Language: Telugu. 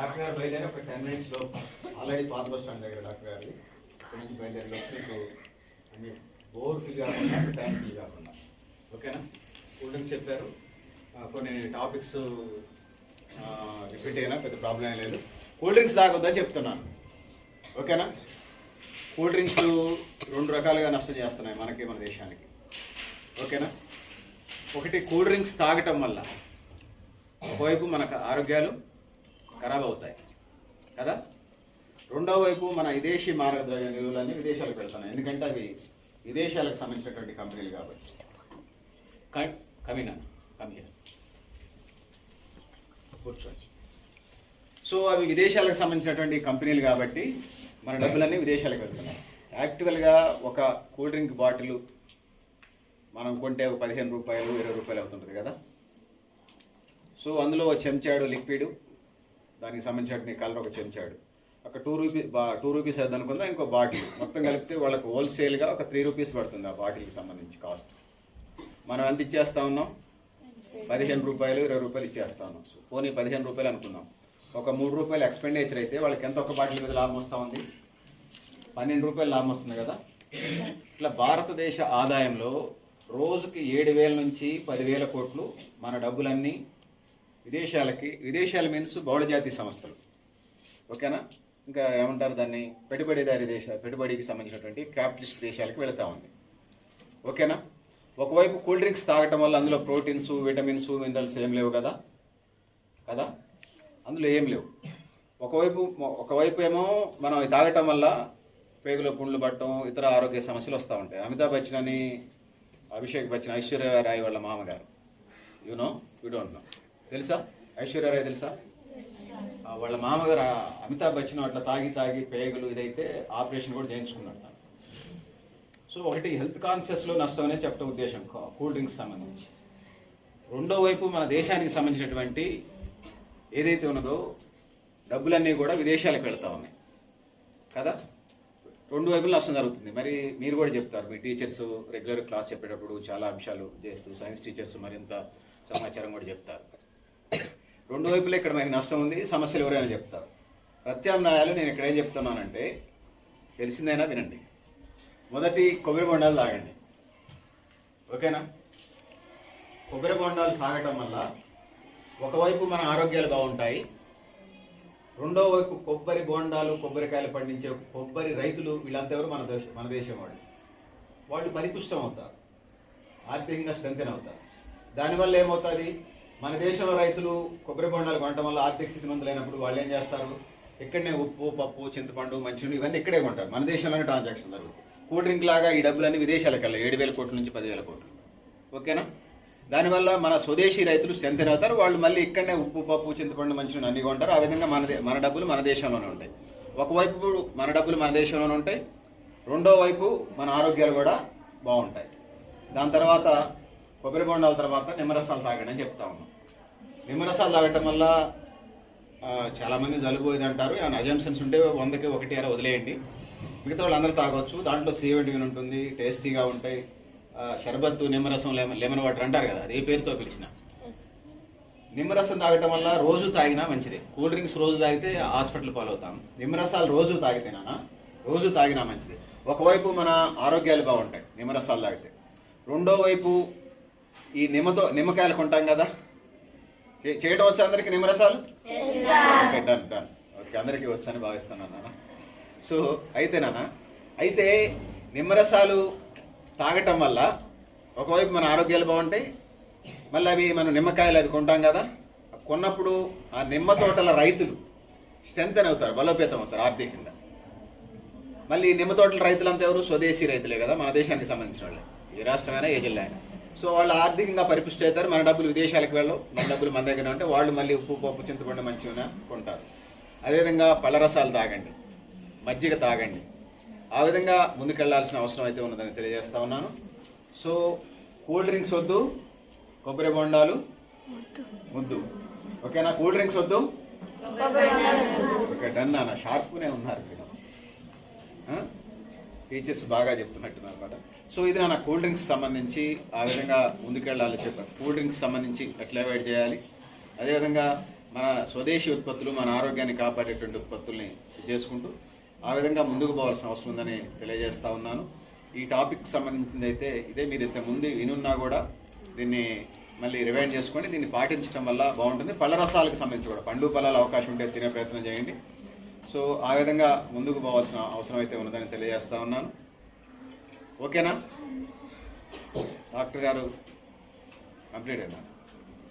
డాక్టర్ గారు బయలుదేరి ఒక టెన్ మినిట్స్లో ఆల్రెడీ పాత బస్ స్టాండ్ దగ్గర డాక్టర్ గారి. నుంచి బయలుదేరి మీకు అన్ని బోర్ ఫీల్ కాకుండా టైం ఫీల్ కాకుండా. ఓకేనా? కూల్ డ్రింక్స్ చెప్పారు కొన్ని టాపిక్స్ రిపీట్ అయినా పెద్ద ప్రాబ్లం ఏం లేదు. కూల్ డ్రింక్స్ తాగొద్దని చెప్తున్నాను. ఓకేనా? కూల్ డ్రింక్స్ రెండు రకాలుగా నష్టం చేస్తున్నాయి మనకి మన దేశానికి. ఓకేనా? ఒకటి కూల్ డ్రింక్స్ తాగటం వల్ల ఒకవైపు మనకు ఆరోగ్యాలు ఖరాబ్ అవుతాయి కదా? రెండో వైపు మన విదేశీ మార్గద్రవ్య నిలువలన్నీ విదేశాలకు వెళ్తున్నాయి. ఎందుకంటే అవి విదేశాలకు సంబంధించినటువంటి కంపెనీలు కాబట్టి. కమినా కమినా కూర్చోవచ్చు సో అవి విదేశాలకు సంబంధించినటువంటి కంపెనీలు కాబట్టి మన డబ్బులన్నీ విదేశాలకు వెళ్తున్నాయి. యాక్చువల్గా ఒక కూల్ డ్రింక్ బాటిల్ మనం కొంటే ఒక పదిహేను రూపాయలు ఇరవై రూపాయలు అవుతుంటుంది కదా? సో అందులో చెంచాడు లిక్విడ్ దానికి సంబంధించిన కలర్ ఒక చెంచాడు. ఒక టూ రూపీస్ బా టూ రూపీస్ అది అనుకుందా ఇంకో బాటిల్. మొత్తం కలిపితే వాళ్ళకి హోల్సేల్గా ఒక త్రీ రూపీస్ పడుతుంది ఆ బాటిల్కి సంబంధించి కాస్ట్ మనం ఎంత ఇచ్చేస్తా ఉన్నాం? పదిహేను రూపాయలు ఇరవై రూపాయలు ఇచ్చేస్తా ఉన్నాం. సో పోనీ పదిహేను రూపాయలు అనుకుందాం. ఒక మూడు రూపాయలు ఎక్స్పెండిచర్ అయితే వాళ్ళకి ఎంత ఒక బాటిల్ మీద లాభం వస్తూ ఉంది? పన్నెండు రూపాయలు లాభం వస్తుంది కదా? ఇట్లా భారతదేశ ఆదాయంలో రోజుకి ఏడు వేల నుంచి పదివేల కోట్లు మన డబ్బులన్నీ విదేశాలకి విదేశాల మీన్స్ బహుళజాతి సంస్థలు. ఓకేనా? ఇంకా ఏమంటారు దాన్ని? పెట్టుబడిదారి దేశ పెట్టుబడికి సంబంధించినటువంటి క్యాపిటలిస్ట్ దేశాలకు వెళుతూ ఉంది. ఓకేనా? ఒకవైపు కూల్ డ్రింక్స్ తాగటం వల్ల అందులో ప్రోటీన్స్ విటమిన్స్ మినరల్స్ ఏం లేవు కదా? కదా? అందులో ఏం లేవు. ఒకవైపు ఒకవైపు ఏమో మనం తాగటం వల్ల పేగులో పుండ్లు పట్టడం ఇతర ఆరోగ్య సమస్యలు వస్తూ ఉంటాయి. అమితాబ్ బచ్చన్ అని అభిషేక్ బచ్చన్ ఐశ్వర్య రాయ్ వాళ్ళ మామగారు. You know no you don't know తెలుసా? ఐశ్వర్యరాయ్ తెలుసా? వాళ్ళ మామగారు అమితాబ్ బచ్చన్ అట్లా తాగి తాగి పేగులు ఇదైతే ఆపరేషన్ కూడా చేయించుకున్నాడు తను. సో ఒకటి హెల్త్ కాన్షియస్లో నష్టం అనేది చెప్పడం ఉద్దేశం కూల్ డ్రింక్స్ సంబంధించి. రెండో వైపు మన దేశానికి సంబంధించినటువంటి ఏదైతే ఉన్నదో డబ్బులన్నీ కూడా విదేశాలకు వెళ్తా ఉన్నాయి. కదా? రెండు వైపులు నష్టం జరుగుతుంది. మరి మీరు కూడా చెప్తారు మీ టీచర్స్ రెగ్యులర్ క్లాస్ చెప్పేటప్పుడు చాలా అంశాలు చేస్తూ సైన్స్ టీచర్స్ మరింత సమాచారం కూడా చెప్తారు. రెండు వైపులా ఇక్కడ మనకి నష్టం ఉంది సమస్యలు ఎవరైనా చెప్తారు. ప్రత్యామ్నాయాలు నేను ఇక్కడ ఏం చెప్తున్నానంటే తెలిసిందైనా వినండి. మొదటి కొబ్బరి బొండాలు తాగండి. ఓకేనా? కొబ్బరి బొండాలు తాగటం వల్ల ఒకవైపు మన ఆరోగ్యాలు బాగుంటాయి రెండో వైపు కొబ్బరి బోండాలు కొబ్బరికాయలు పండించే కొబ్బరి రైతులు వీళ్ళంతెవరు మన దేశం మన దేశం వాళ్ళు. వాళ్ళు పరిపుష్టం అవుతారు. ఆర్థికంగా స్ట్రెంగ్ అవుతారు. దానివల్ల ఏమవుతుంది? మన దేశంలో రైతులు కొబ్బరి బొండాలు కొనడం వల్ల ఆర్థిక స్థితిమంతులైనప్పుడు వాళ్ళు ఏం చేస్తారు? ఇక్కడనే ఉప్పు పప్పు చింతపండు మంచినీళ్ళు ఇవన్నీ ఇక్కడే కొంటారు. మన దేశంలోనే ట్రాన్సాక్షన్ జరుగుతుంది. కూల్ డ్రింక్ లాగా ఈ డబ్బులన్నీ విదేశాలకు వెళ్ళాయి. ఏడు వేల కోట్ల నుంచి పదివేల కోట్లు. ఓకేనా? దానివల్ల మన స్వదేశీ రైతులు స్ట్రెంత్ అవుతారు. వాళ్ళు మళ్ళీ ఇక్కడనే ఉప్పు పప్పు చింతపండు మంచినీళ్ళు అన్ని కొంటారు. ఆ విధంగా మన దే- మన డబ్బులు మన దేశంలోనే ఉంటాయి. ఒకవైపు మన డబ్బులు మన దేశంలోనే ఉంటాయి. రెండో వైపు మన ఆరోగ్యాలు కూడా బాగుంటాయి. దాని తర్వాత కొబ్బరి బొండాల తర్వాత నిమ్మరసాలు తాగండి అని చెప్తా ఉన్నాం. నిమ్మరసాలు తాగటం వల్ల చాలామంది జలుబు ఇది అంటారు. ఏమైనా అజంప్షన్స్ ఉంటే వందకి ఒకటి అర వదిలేయండి. మిగతా వాళ్ళు అందరూ తాగొచ్చు. దాంట్లో సి విటమిన్ ఉంటుంది టేస్టీగా ఉంటాయి. షర్బత్తు నిమ్మరసం లెమన్ లెమన్ వాటర్ అంటారు కదా అది ఏ పేరుతో పిలిచిన. నిమ్మరసం తాగటం వల్ల రోజు తాగినా మంచిదే. కూల్ డ్రింక్స్ రోజు తాగితే హాస్పిటల్ పాలవుతాం. నిమ్మరసాలు రోజు తాగితేనా రోజు తాగినా మంచిది. ఒకవైపు మన ఆరోగ్యాలు బాగుంటాయి నిమ్మరసాలు తాగితే. రెండో వైపు ఈ నిమ్మతో నిమ్మకాయలు కొంటాం కదా? చే- చేయడం వచ్చా అందరికి నిమ్మరసాలు? ఓకే డన్ డన్ ఓకే అందరికీ వచ్చని భావిస్తున్నాను నాన్న. సో అయితే నాన్న అయితే నిమ్మరసాలు తాగటం వల్ల ఒకవైపు మన ఆరోగ్యాలు బాగుంటాయి మళ్ళీ అవి మనం నిమ్మకాయలు అవి కొంటాం కదా? కొన్నప్పుడు ఆ నిమ్మ తోటల రైతులు స్ట్రెంత్ అవుతారు బలోపేతం అవుతారు ఆర్థికంగా. మళ్ళీ ఈ నిమ్మ తోటల రైతులంతా ఎవరు? స్వదేశీ రైతులే కదా మన దేశానికి సంబంధించిన వాళ్ళే. ఏ రాష్ట్రమైనా ఏ జిల్లా అయినా సో వాళ్ళు ఆర్థికంగా పరిపుష్టి అవుతారు. మన డబ్బులు విదేశాలకు వెళ్ళవు. మన డబ్బులు మన దగ్గర ఉంటే వాళ్ళు మళ్ళీ ఉప్పు పప్పు చింతపండు మంచిగా కొంటారు. అదేవిధంగా పళ్ళరసాలు తాగండి. మజ్జిగ తాగండి. ఆ విధంగా ముందుకెళ్ళాల్సిన అవసరం అయితే ఉన్నదని తెలియజేస్తా ఉన్నాను. సో కూల్ డ్రింక్స్ వద్దు. కొబ్బరి బొండాలు ముద్దు ఓకేనా? కూల్ డ్రింక్స్ వద్దు. ఓకే డన్ అన్న షార్ప్గానే ఉన్నారు మీరు. టీచర్స్ బాగా చెప్తున్నట్టున్నారు అనమాట సో ఇది నా కూల్ డ్రింక్స్ సంబంధించి ఆ విధంగా ముందుకెళ్ళాలి చెప్పారు. కూల్ డ్రింక్స్ సంబంధించి ఎట్లా అవాయిడ్ చేయాలి. అదేవిధంగా మన స్వదేశీ ఉత్పత్తులు మన ఆరోగ్యాన్ని కాపాడేటువంటి ఉత్పత్తుల్ని చేసుకుంటూ ఆ విధంగా ముందుకు పోవాల్సిన అవసరం ఉందని తెలియజేస్తూ ఉన్నాను. ఈ టాపిక్ సంబంధించింది అయితే ఇదే. మీరు ఇంత ముందు వినున్నా కూడా దీన్ని మళ్ళీ రివైండ్ చేసుకొని దీన్ని పాటించడం వల్ల బాగుంటుంది. పళ్ళ రసాలకు సంబంధించి కూడా పండు పళ్ళాల అవకాశం ఉంటే తినే ప్రయత్నం చేయండి. సో ఆ విధంగా ముందుకు పోవాల్సిన అవసరం అయితే ఉన్నదని తెలియజేస్తా ఉన్నాను. ఓకేనా? డాక్టర్ గారు కంప్లీట్ అయినా?